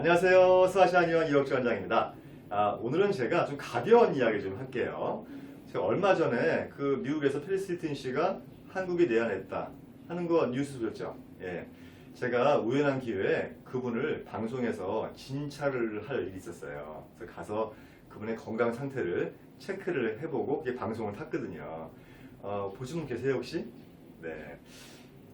안녕하세요. 수아시아니원 이혁주 원장입니다. 아, 오늘은 제가 좀 가벼운 이야기 좀 할게요. 제가 얼마 전에 그 미국에서 페리스틴 씨가 한국에 내한했다 하는 거 뉴스 보셨죠? 예. 제가 우연한 기회에 그분을 방송에서 진찰을 할 일이 있었어요. 그래서 가서 그분의 건강 상태를 체크를 해보고 그게 방송을 탔거든요. 어, 분 계세요 혹시? 네.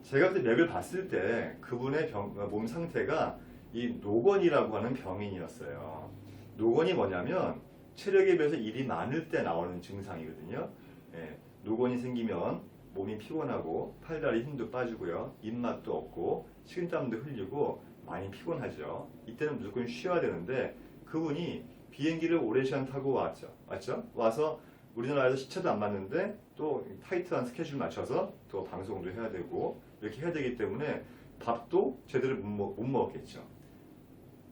제가 그때 맥을 봤을 때 그분의 병- 몸 상태가 이 노건이라고 하는 병인이었어요. 노건이 뭐냐면 체력에 비해서 일이 많을 때 나오는 증상이거든요. 예, 노건이 생기면 몸이 피곤하고 팔다리 힘도 빠지고요. 입맛도 없고 식은땀도 흘리고 많이 피곤하죠. 이때는 무조건 쉬어야 되는데 그분이 비행기를 오랜 시간 타고 왔죠. 맞죠? 와서 우리나라에서 시차도 안 맞는데 또 타이트한 스케줄 맞춰서 또 방송도 해야 되고 이렇게 해야 되기 때문에 밥도 제대로 못, 먹, 못 먹었겠죠.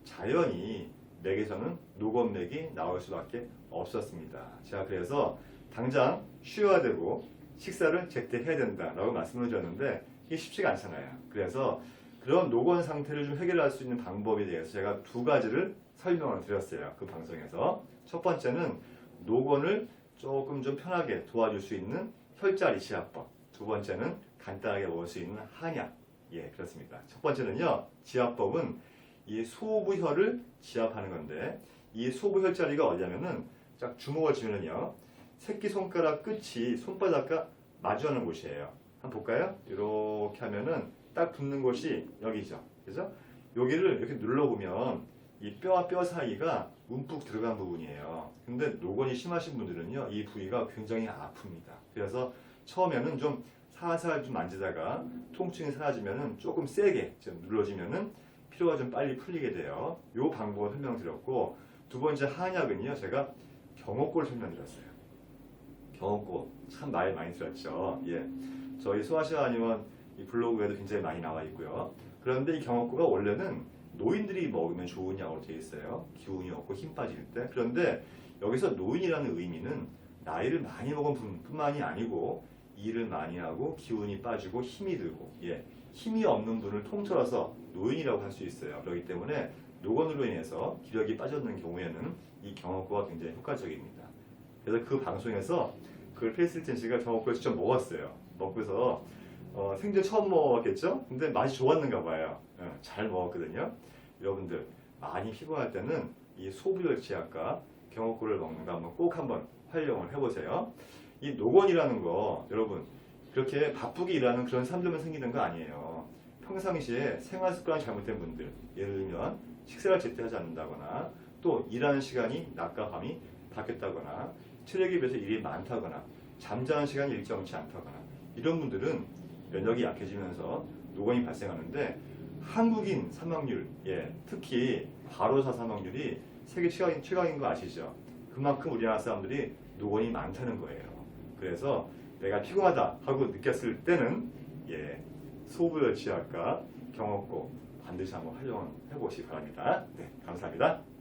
자연히 맥에서는 노건맥이 나올 수밖에 없었습니다. 제가 그래서 당장 쉬어야 되고 식사를 제때 해야 된다라고 말씀을 드렸는데 이게 쉽지가 않잖아요. 그래서 그런 노건 상태를 좀 해결할 수 있는 방법에 대해서 제가 두 가지를 설명을 드렸어요. 그 방송에서. 첫 번째는 노건을 조금 좀 편하게 도와줄 수 있는 혈자리 지압법. 두 번째는 간단하게 먹을 수 있는 한약. 예, 그렇습니다. 첫 번째는요, 지압법은 이 소부혈을 지압하는 건데, 이 소부혈 자리가 어디냐면은, 딱 주먹을 쥐면은요, 새끼손가락 끝이 손바닥과 마주하는 곳이에요. 한번 볼까요? 이렇게 하면은 딱 붙는 곳이 여기죠. 그죠? 여기를 이렇게 눌러보면 이 뼈와 뼈 사이가 움푹 들어간 부분이에요. 근데 노건이 심하신 분들은요, 이 부위가 굉장히 아픕니다. 그래서 처음에는 좀 살살 좀 만지다가 통증이 사라지면은 조금 세게 좀 눌러지면은 피로가 좀 빨리 풀리게 돼요. 요 방법을 설명드렸고 두 번째 한약은요, 제가 경옥골 설명드렸어요. 경옥골 참 말 많이 들었죠. 예, 저희 소아시아 아니면 이 블로그에도 굉장히 많이 나와 있고요. 그런데 이 경옥골가 원래는 노인들이 먹으면 좋은 약으로 되어 있어요. 기운이 없고 힘 빠질 때. 그런데 여기서 노인이라는 의미는 나이를 많이 먹은 분뿐만이 아니고 일을 많이 하고 기운이 빠지고 힘이 들고 예, 힘이 없는 분을 통틀어서 노인이라고 할 수 있어요. 그렇기 때문에 노건으로 인해서 기력이 빠졌는 경우에는 이 경옥고가 굉장히 효과적입니다. 그래서 그 방송에서 그 페이슬튼 씨가 경옥고를 직접 먹었어요. 먹고서 어, 생전 처음 먹었겠죠? 근데 맛이 좋았는가 봐요. 어, 잘 먹었거든요. 여러분들 많이 피곤할 때는 이 소부열 치약과 경옥고를 먹는 거 한번 꼭 한번 활용을 해보세요. 이 노건이라는 거 여러분 그렇게 바쁘게 일하는 그런 사람들만 생기는 거 아니에요. 평상시에 생활 습관이 잘못된 분들 예를 들면 식사를 제때 하지 않는다거나 또 일하는 시간이 낮과 밤이 바뀌었다거나 체력에 비해서 일이 많다거나 잠자는 시간이 일정치 않다거나 이런 분들은 면역이 약해지면서 노건이 발생하는데 한국인 사망률, 예, 특히 과로사 사망률이 세계 최강인, 최강인 거 아시죠? 그만큼 우리나라 사람들이 노건이 많다는 거예요. 그래서 내가 피곤하다 하고 느꼈을 때는 예, 소부열 치약과 경옥고 반드시 한번 활용해 보시기 바랍니다. 네, 감사합니다.